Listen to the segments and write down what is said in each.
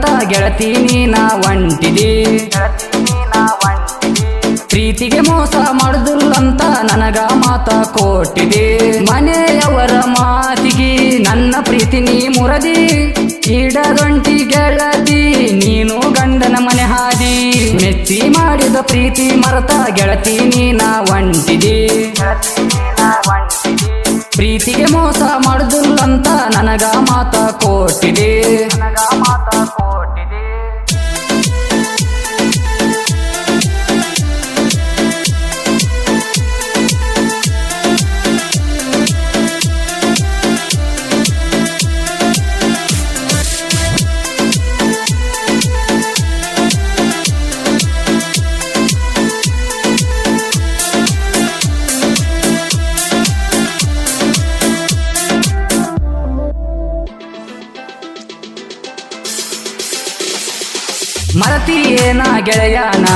ಮರತ ಗೆಳತಿ ನೀನ ಒಂಟಿದಿ ಪ್ರೀತಿಗೆ ಮೋಸ ಮಾಡುದಿಲ್ಲಂತ ನನಗ ಮಾತ ಕೊಟ್ಟಿದೆ. ಮನೆಯವರ ಮಾತಿಗೆ ನನ್ನ ಪ್ರೀತಿ ನೀ ಮುರದಿ. ಇಡದೊಂಟಿ ಗೆಳತಿ, ನೀನು ಗಂಡನ ಮನೆ ಹಾದಿ. ಮೆಚ್ಚಿ ಮಾಡಿದ ಪ್ರೀತಿ ಮರತ ಗೆಳತಿ ನೀನ ಒಂಟಿದೆ ಪ್ರೀತಿಗೆ ಮೋಸ ಮಾಡುದಿಲ್ಲಂತ ನನಗ ಮಾತ ಕೊಟ್ಟಿದೆ. ಗೆಳೆಯಾನ ಗೆಳೆಯನ,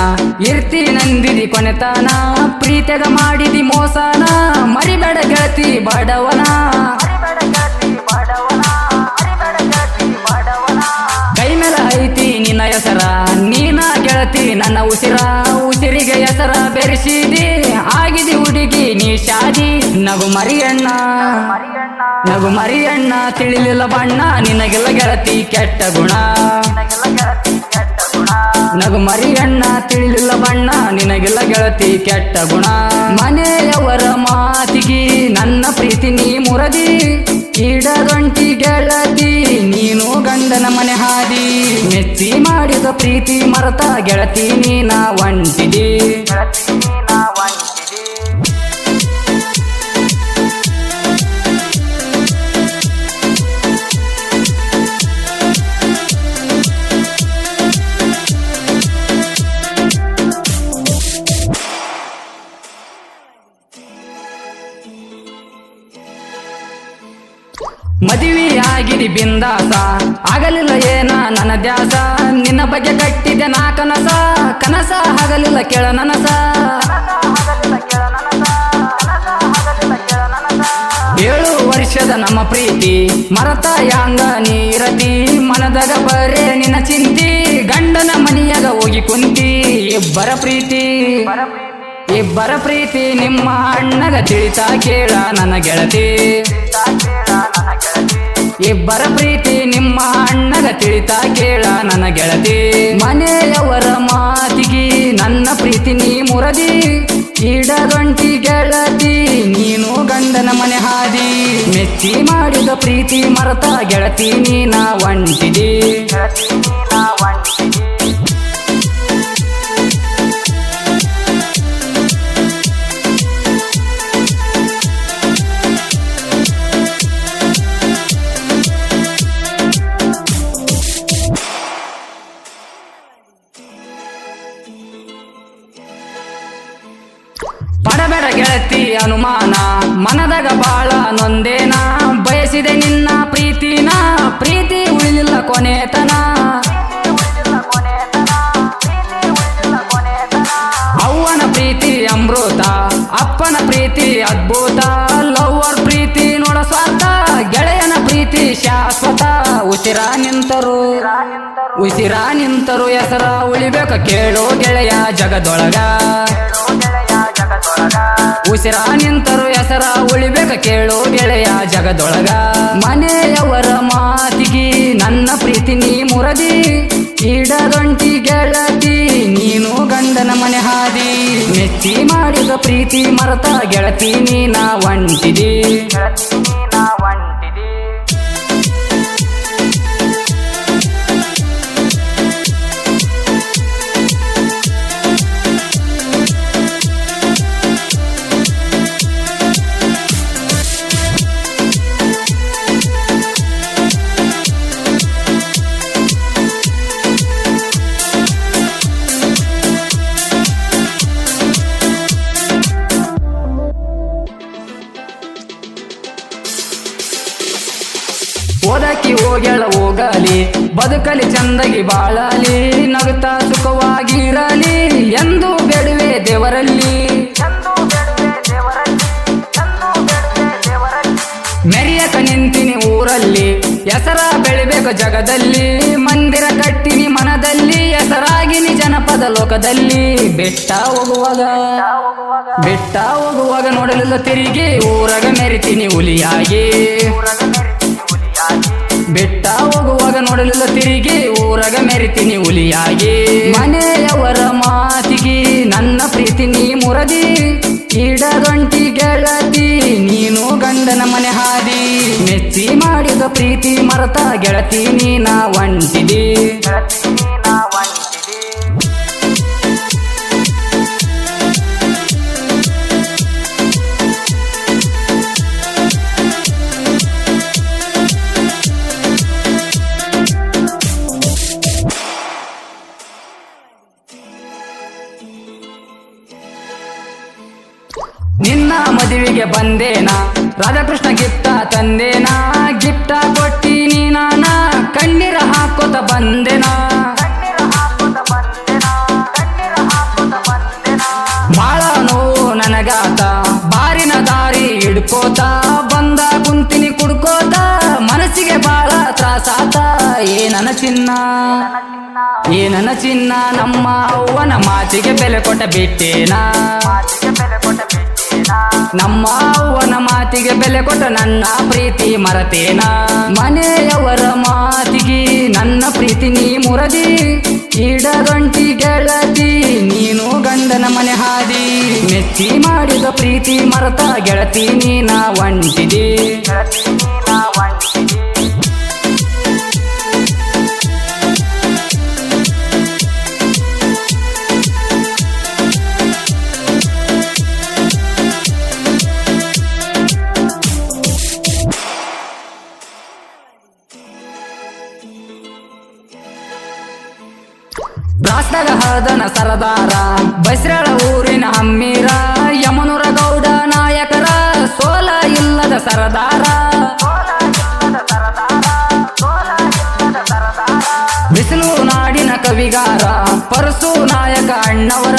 ಇರ್ತಿ ನಂದಿದಿ ಕೊನೆತನ ಪ್ರೀತಿಗ ಮಾಡಿದಿ ಮೋಸನ, ಮರಿಬೇಡ ಗೆಳತಿ ಬಡವನ. ಕೈ ಮೇಲೆ ಐತಿ ನಿನ್ನ ಹೆಸರ, ನೀನ ಗೆಳತಿ ನನ್ನ ಉಸಿರ, ಉಸಿರಿಗೆ ಹೆಸರ ಬೆರೆಸಿದಿ. ಆಗಿದಿ ಹುಡುಗಿ, ನೀ ಶಾದಿ, ನಗು ಮರಿಯಣ್ಣ. ನಗು ಮರಿಯಣ್ಣ, ತಿಳಿಲಿಲ್ಲ ಬಣ್ಣ, ನಿನಗೆಲ್ಲ ಗೆಳತಿ ಕೆಟ್ಟ ಗುಣ. ನಗು ಮರಿಯಣ್ಣ, ತಿಳಿದಿಲ್ಲ ಬಣ್ಣ, ನಿನಗೆಲ್ಲ ಗೆಳತಿ ಕೆಟ್ಟ ಗುಣ. ಮನೆಯವರ ಮಾತಿಗೆ ನನ್ನ ಪ್ರೀತಿ ನೀ ಮುರದಿ. ಇಡಗಂಟಿ ಗೆಳತಿ, ನೀನು ಗಂಡನ ಮನೆ ಹಾದಿ. ಮೆಚ್ಚಿ ಮಾಡಿದ ಪ್ರೀತಿ ಮರತ ಗೆಳತಿ ನೀನ ಒಂಟಿದಿ ಮದುವೆಯಾಗಿರಿ ಬಿಂದಾಸ. ಆಗಲಿಲ್ಲ ಏನ ನನ್ನ ದ್ಯಾಸ? ನಿನ್ನ ಬಗ್ಗೆ ಕಟ್ಟಿದೆ ನಾ ಕನಸ. ಕನಸ ಆಗಲಿಲ್ಲ ಕೇಳ ನನಸ. ಏಳು ವರ್ಷದ ನಮ್ಮ ಪ್ರೀತಿ, ಮರತ ಯಾಂಗ ನೀರತಿ, ಮನದಾಗ ಬರೇ ನಿನ್ನ ಚಿಂತಿ, ಗಂಡನ ಮನೆಯಾಗ ಹೋಗಿ ಕುಂತಿ. ಇಬ್ಬರ ಪ್ರೀತಿ ಇಬ್ಬರ ಪ್ರೀತಿ ನಿಮ್ಮ ಅಣ್ಣಗ ತಿಳಿತಾ ಕೇಳ ನನ್ನ ಗೆಳತಿ. ಇಬ್ಬರ ಪ್ರೀತಿ ನಿಮ್ಮ ಅಣ್ಣನ ತಿಳಿತಾ ಕೇಳ ನನ್ನ ಗೆಳತಿ. ಮನೆಯವರ ಮಾತಿಗೆ ನನ್ನ ಪ್ರೀತಿ ನೀ ಮುರದಿ. ಇಡಗಂಟಿ ಗೆಳತಿ, ನೀನು ಗಂಡನ ಮನೆ ಹಾದಿ. ಮೆಚ್ಚಿ ಮಾಡಿದ ಪ್ರೀತಿ ಮರತ ಗೆಳತಿ ನೀನ ಒಂಟಿದಿ ಅನುಮಾನ, ಮನದಾಗ ಬಾಳ ನೊಂದೇನ? ಬಯಸಿದೆ ನಿನ್ನ ಪ್ರೀತಿನ, ಪ್ರೀತಿ ಉಳಿಲಿಲ್ಲ ಕೊನೆತನ ಅವ್ವನ ಪ್ರೀತಿ ಅಮೃತ, ಅಪ್ಪನ ಪ್ರೀತಿ ಅದ್ಭುತ. ಲವ್ವರ್ ಪ್ರೀತಿ ನೋಡ ಸ್ವಾರ್ಥ, ಗೆಳೆಯನ ಪ್ರೀತಿ ಶಾಶ್ವತ. ಉಸಿರ ನಿಂತರು ಉಸಿರ ನಿಂತರು, ಹೆಸರ ಉಳಿಬೇಕ ಕೇಳೋ ಗೆಳೆಯ ಜಗದೊಳಗ. ಉಸಿರ ನಿಂತರು ಹೆಸರ ಉಳಿಬೇಕ ಕೇಳೋ ಗೆಳೆಯ ಜಗದೊಳಗ. ಮನೆಯವರ ಮಾತಿಗೆ ನನ್ನ ಪ್ರೀತಿ ನೀ ಮುರದಿ. ಇಡಗಂಟಿ ಗೆಳತಿ, ನೀನು ಗಂಡನ ಮನೆ ಹಾದಿ. ಮೆಚ್ಚಿ ಮಾಡಿದ ಪ್ರೀತಿ ಮರತ ಗೆಳತಿ ನೀನ ಒಂಟಿದಿ ಓದಕ್ಕಿ ಹೋಗ್ಯಾಳ ಹೋಗಲಿ. ಬದುಕಲಿ ಚಂದಗಿ ಬಾಳಲಿ. ನಗುತ್ತಾ ಸುಖವಾಗಿರಲಿ. ಎಂದು ಬೇಡುವೆ ದೇವರಲ್ಲಿ. ಮೆರೆಯಕ ನಿಂತಿನಿ ಊರಲ್ಲಿ. ಹೆಸರ ಬೆಳಿಬೇಕು ಜಗದಲ್ಲಿ. ಮಂದಿರ ಕಟ್ಟಿನಿ ಮನದಲ್ಲಿ. ಹೆಸರಾಗಿನಿ ಜನಪದ ಲೋಕದಲ್ಲಿ. ಬೆಟ್ಟ ಹೋಗುವಾಗ ಬೆಟ್ಟ ಹೋಗುವಾಗ ನೋಡಲಿಲ್ಲ ತಿರುಗಿ. ಊರಾಗ ಮೆರಿತೀನಿ ಹುಲಿಯಾಗಿ. ಬೆಟ್ಟ ಹೋಗುವಾಗ ನೋಡಲಿಲ್ಲ ತಿರುಗಿ, ಊರಾಗ ಮೆರಿತೀನಿ ಹುಲಿಯಾಗಿ. ಮನೆಯವರ ಮಾತಿಗೆ ನನ್ನ ಪ್ರೀತಿ ನೀ ಮುರದಿ. ಇಡಗಂಟಿ ಗೆಳತಿ, ನೀನು ಗಂಡನ ಮನೆ ಹಾದಿ. ಮೆಚ್ಚಿ ಮಾಡಿದ ಪ್ರೀತಿ ಮರತ ಗೆಳತಿ ನೀನ ಒಂಟಿದಿ ಮದುವೆಗೆ ಬಂದೇನ? ರಾಧಾಕೃಷ್ಣ ಗಿಫ್ಟ ತಂದೇನ? ಗಿಫ್ಟ ಕೊಟ್ಟಿನಿ ನಾನ ಕಣ್ಣೀರ ಹಾಕೋತ ಬಂದೆನ? ಬಾಳ ನೋವು ನನಗಾತ, ಬಾರಿನ ದಾರಿ ಹಿಡ್ಕೋತ, ಬಂದ ಕುಂತಿನಿ ಕುಡ್ಕೋತ, ಮನಸ್ಸಿಗೆ ಬಾಳ ತ್ರಾಸಾತ. ಏನನ ಚಿನ್ನ ಏನನ ಚಿನ್ನ, ನಮ್ಮ ಅವ್ವನ ಮಾತಿಗೆ ಬೆಲೆ ಕೊಟ್ಟ ಬಿಟ್ಟೇನಾ? ನಮ್ಮ ಅವ್ವನ ಮಾತಿಗೆ ಬೆಲೆ ಕೊಟ್ಟ ನನ್ನ ಪ್ರೀತಿ ಮರತೇನ. ಮನೆಯವರ ಮಾತಿಗೆ ನನ್ನ ಪ್ರೀತಿ ನೀ ಮುರದಿ. ಇಡಗಂಟಿ ಗೆಳತಿ, ನೀನು ಗಂಡನ ಮನೆ ಹಾದಿ. ಮೆಚ್ಚಿ ಮಾಡಿದ ಪ್ರೀತಿ ಮರತ ಗೆಳತಿ ನೀನ ಒಂಟಿದಿ ಬ್ರಾಸ್ದಾಗ ಹದನ ಸರದಾರ, ಬೈಸ್ರಾಳ ಊರಿನ ಅಮ್ಮೀರ ಯಮನುರ ಗೌಡ ನಾಯಕರ, ಸೋಲ ಇಲ್ಲದ ಸರದಾರ. ಬಿಸಿಲು ನಾಡಿನ ಕವಿಗಾರ, ಪರಸು ನಾಯಕ ಅಣ್ಣವರ,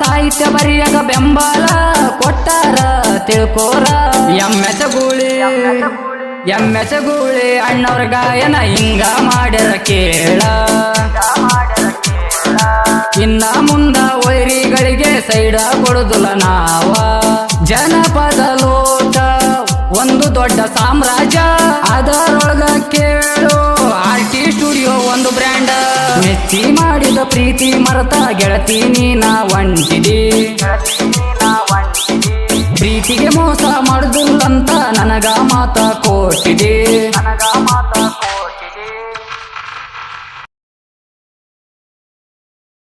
ಸಾಹಿತ್ಯ ಬರಿಯಗ ಬೆಂಬಲ ಕೊಟ್ಟಾರ ತಿಳ್ಕೋರ. ಎಮ್ಮೆಚಗೂಳಿ ಎಮ್ಮೆಚಗೂಳಿ ಅಣ್ಣವ್ರ ಗಾಯನ ಹಿಂಗ ಮಾಡ್ಯಾರ ಕೇಳ. ಸೈಡ ಕೊಡುದಿಲ್ಲ ನಾವ. ಜನಪದ ಲೋಟ, ಒಂದು ದೊಡ್ಡ ಸಾಮ್ರಾಜ್ಯ. ಅದರೊಳಗ ಕೇಳು ಆರ್ ಟಿ ಸ್ಟುಡಿಯೋ ಒಂದು ಬ್ರ್ಯಾಂಡ್. ಮೆಚ್ಚಿ ಮಾಡಿದ ಪ್ರೀತಿ ಮರತ ಗೆಳತಿ ನೀನ ಒಂಟಿದಿ ಪ್ರೀತಿಗೆ ಮೋಸ ಮಾಡುದಿಲ್ಲಂತ ನನಗ ಮಾತ ಕೊಟ್ಟಿದೆ.